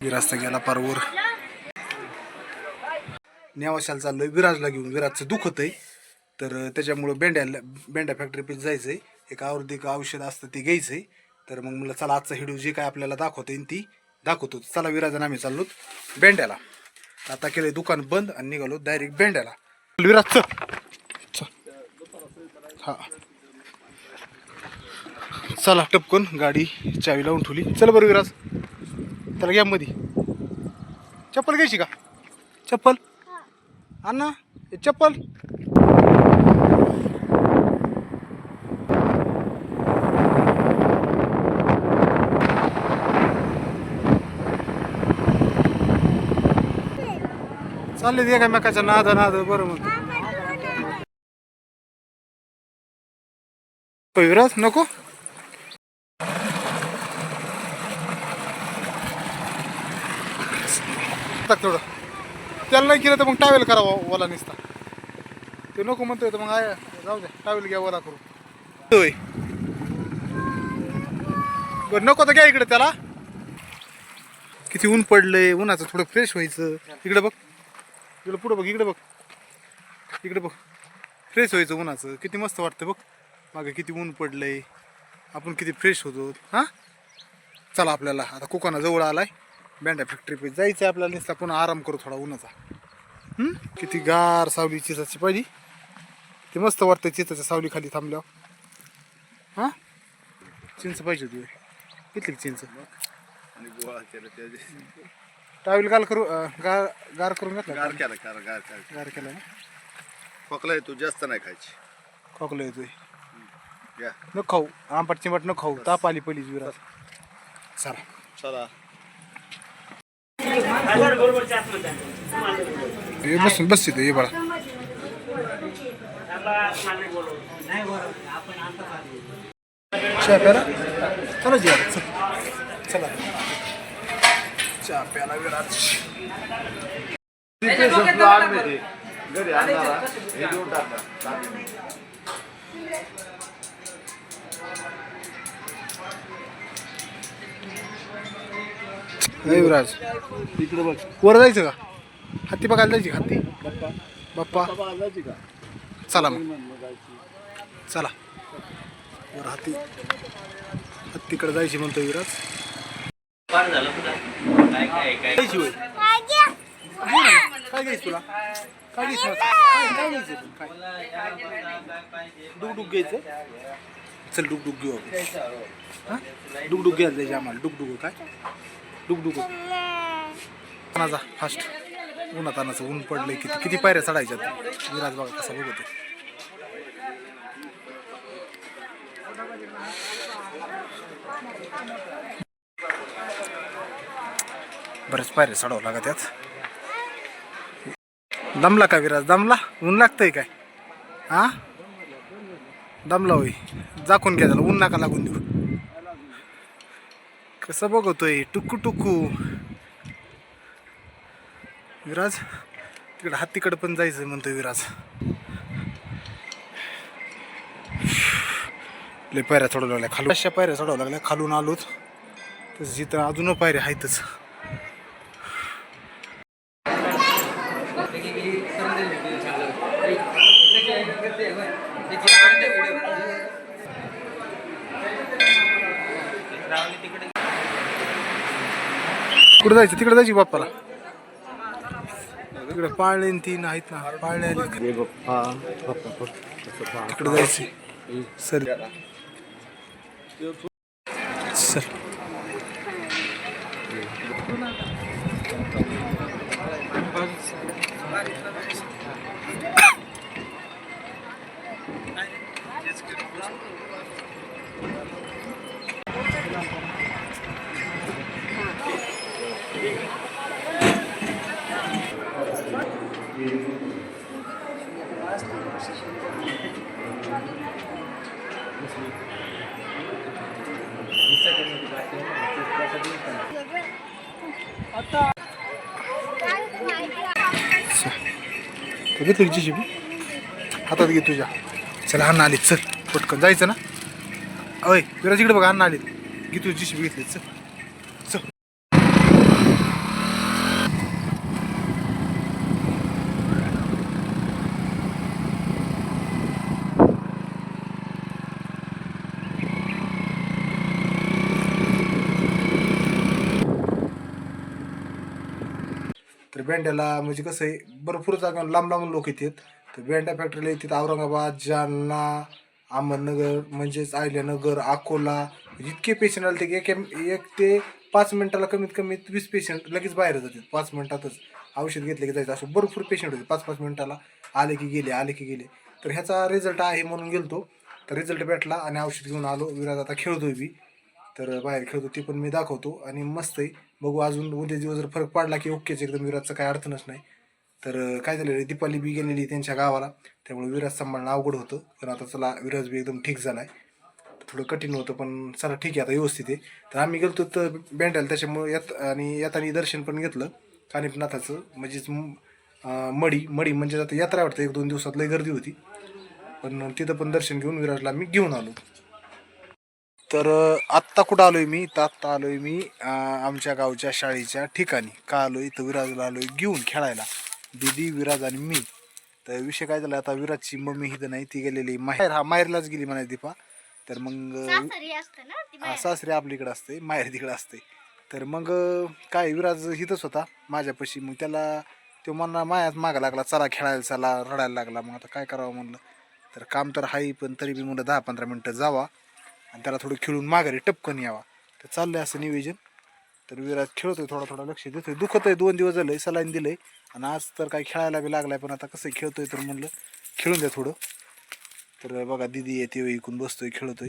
विराजचा गेला पारवर. नेवाशाला चाललोय विराजला घेऊन विराजचं दुखत आहे तर त्याच्यामुळं बेंड्याला बेंड्या फॅक्टरी जायचंय. एक आयुर्वेदिक औषध असतं ते घ्यायचंय. तर मग मला चला आजचा हिडू जे काय आपल्याला दाखवता येईल ती दाखवतो. चला विराजन आम्ही चाललो बेंड्याला आता केलंय दुकान बंद आणि निघालो डायरेक्ट बेंड्याला विराज चल चल. हा. चला टपकन गाडी चावी लावून ठेवली. चल बरं विराज. त्याला घ्या मध्ये चप्पल घ्यायची का? चप्पल? अण्णा हे चप्पल. चालले ते एकामेकाच्या नाद नाद बरं म्हणतो. विराज नको. टाक तेवढं. त्याला नाही केलं तर मग टावेल करावा ओला निसता. ते नको म्हणतोय तर मग आय जाऊ द्या टावेल घ्या ओला करू होय. बरं नको तर घ्या इकडे त्याला. किती ऊन पडलंय उन्हाचं थोडं फ्रेश व्हायचं. इकडे बघ. इकडे पुढं बघ इकडे बघ. इकडे बघ. फ्रेश व्हायचं उन्हाचं. किती मस्त वाटतं बघ. मागे किती ऊन पडलंय. आपण किती फ्रेश होतो. हां? चला आपल्याला. आता कोकणा जवळ आलाय. बँडा फॅक्टरी पे जायचं आपल्याला नुसता पुन्हा आराम करू थोडा उन्हाचा? किती गार सावली चिचाची पाहिजे ते मस्त वाटतं चिचाच्या सावली खाली थांबल्यावर. हां? चिंच पाहिजे होती किती चिंच? आणि गोळा केलं त्या टावेल गाल करू गार गार करून घेतला गार केला गार गार केला. गार केला ना? खोकला तू जास्त नाही खायची. खोकला येतोय. या न खाऊ. आंबट चिंबट न खाऊ. ताप आली पहिलीच विराज चला. चला. बस बस तिथे ये बाळा चहा प्याला? चला जी चल. चला. चहा प्याला विराज घरी हे. टाका. नाही विराज तिकडे बघ. वर जायचं का? हत्ती बघायला जायची का? हत्ती? बाप्पा. बाबा जायची का? चला मग. चला. वर हत्ती. हत्तीकडे जायची म्हणतो विराज जायची होय? काय घ्यायचं तुला? काय घ्यायचं काय काय घ्यायचं तुला? काय? डुगडुग घ्यायचं? चल डुगडुग घेऊ आपण. हा? डुगडुग घ्यायला जायचे आम्हाला. डुगडुग काय? डुगडुग. माझा फास्ट उन्हात आणायचं ऊन पडलंय किती. किती पायऱ्या चढायच्यात? विराज बघा कसा बघतो बरेच पायऱ्या चढावं लागत त्यात दमला का विराज? दमला? ऊन लागतंय काय? हा? दमला होई जाकून घ्या त्याला. ऊन नका लागून देऊ. कसं बघतोय? टुकू टुकू. विराज तिकडे हत्तीकडे पण जायचं म्हणतोय विराज. लय पायऱ्या चढवल्या लागल्या. खालून अशा पायऱ्या चढवल्या लागल्या. खालून आलोच तसं जिथं अजून पायऱ्या आहेतच. कुठं जायचं? तिकडे जायची बाप्पाला. तिकडे पाळणे न तीन आहेत ना. पाळणे आले तिकडे जायचे. सर. सर. घेतली की शिबी हातात घे तुझ्या. चला अण्णा आलीत चल पटकन. जायचं ना? अय विराज इकडे बघा अण्णा आलीत. घे तुझी शिबी घेतली चल. तर बँड्याला म्हणजे कसं आहे भरपूर जागा लांब लांब लोक येतात. तर बँड्या फॅक्टरीला येतात औरंगाबाद जालना अहमदनगर म्हणजेच आयल्यानगर अकोला. म्हणजे इतके पेशंट आले ते की एक एक ते पाच मिनिटाला कमीत कमी वीस पेशंट लगेच बाहेर जातात. पाच मिनिटातच औषध घेतले की जायचं. असं भरपूर पेशंट होते. पाच पाच मिनिटाला आले की गेले आले की गेले. तर ह्याचा रिझल्ट आहे म्हणून गेलतो. तर रिझल्ट भेटला आणि औषध घेऊन आलो. विराज आता खेळतोय बी. तर बाहेर खेळतो ते पण मी दाखवतो. आणि मस्त आहे. बघू अजून उद्या दिवस जर फरक पडला की ओकेच एकदम विराजचा काय अडचणच नाही. तर काय झालेलं दीपाली बी गेलेली त्यांच्या गावाला. त्यामुळे विराज सांभाळणं अवघड होतं. पण आता चला विराज बी एकदम ठीक झाला आहे थोडं कठीण होतं पण चला ठीक आहे आता व्यवस्थित आहे. तर आम्ही गेलो तर बँडायला त्याच्यामुळे येत आणि येतानी दर्शन पण घेतलं कानिपनाथाचं म्हणजेच मडी मडी म्हणजे आता यात्रा वाटतं एक दोन दिवसात लय गर्दी होती. पण तिथं पण दर्शन घेऊन विराजला मी घेऊन आलो. तर आत्ता कुठं आलोय मी? तर आत्ता आलोय मी अं, आमच्या गावच्या शाळेच्या ठिकाणी. का आलोय? इथं विराजला आलोय घेऊन खेळायला. दीदी विराज आणि मी. तर विषय काय झाला आता विराजची मम्मी हिथं नाही ती गेलेली माहेर हा माहेरलाच गेली म्हणाय दीपा. तर मग हा, सासरे आपलीकडे असते माहेर तिकडे असते. तर मग काय विराज हिथंच होता माझ्यापाशी. मग त्याला तो म्हणला मायात मागा लागला चला खेळायला चला रडायला लागला. मग आता काय करावं म्हणलं. तर काम तर आहे पण तरी बी म्हणलं दहा पंधरा मिनटं जावा. आणि त्याला थोडं खेळून माघारी टपकन यावा. तर चाललंय असं नियोजन. तर विराज खेळतोय थोडा थोडा लक्ष देतोय. दुखत आहे दोन दिवस झालंय सलाईन दिलंय. आणि आज तर काय खेळायला बी लागलाय पण आता कसं खेळतोय तर म्हणलं खेळून द्या थोडं. तर बघा दिदी येते इकून बसतोय खेळतोय.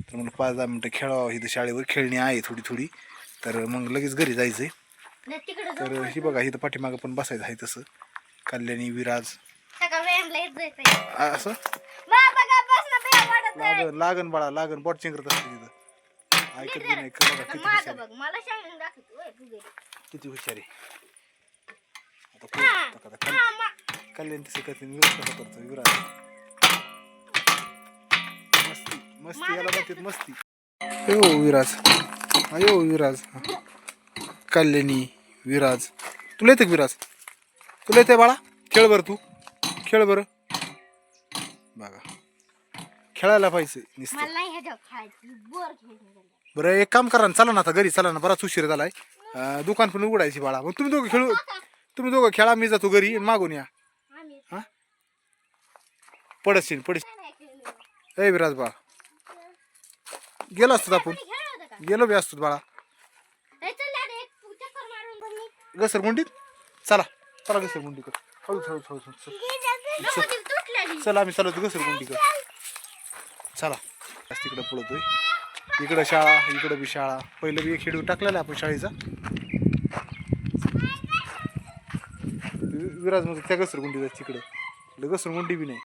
तर म्हणलं पाच दहा मिनटं खेळावं इथं शाळेवर खेळणी आहे थोडी थोडी. तर मग लगेच घरी जायचंय. तर ही बघा इथं पाठीमागं पण बसायचं आहे तसं. कल्याणी विराज. असं बाबा का बसणं व्यायाम वाटत नाही लागन लागन बाळा लागन बॉट चिंकरत असते तिथं. ऐकत बी नाही बघा किती हुशार. आहे. बघ मला दाखवतो होय. किती हुशार आहे. आता पुढं आता आता कल- हा, मा- कल्याण तसं करते विराज कसं करतो विराज मस्ती मस्ती याला म्हणतात मस्ती. हो विराज. अयो विराज. कल्याणी विराज. तुला येतं विराज? तुला येते बाळा? खेळ बरं तू. खेळ बरं. बघा. खेळायला पाहिजे नुसतं. मला नाही ह्याच्यावर खायचं बोर एक काम करा ना चला ना आता घरी चला ना बराच उशीर झालाय. अं, दुकान पण उघडायची बाळा. मग तुम्ही दोघं खेळू तुम्ही दोघं खेळा मी जातो घरी आणि मागून या. आम्ही हा? पडशील पडशील. काय नाही खेळलो. ए विराज बाळा. गेलो असतो आपण. कोणी खेळलं होतं का? गेलो बी असतो बाळा. ए, चल अरे, एक चक्कर मारून बघ मी. घसरगुंडीत चला चला घसरगुंडीकर हळू हळू हळू हळू चल. नको, ती तुटलेली. चला आम्ही चालवतो घसरगुंडीकर चला. आज तिकडं पळतोय. इकडं शाळा इकडं बी शाळा. पहिलं बी एक खेळू टाकलेला आपण शाळेचा. विराजमध्ये त्या घसरगुंडीचा तिकडं घसरगुंडी बी नाही.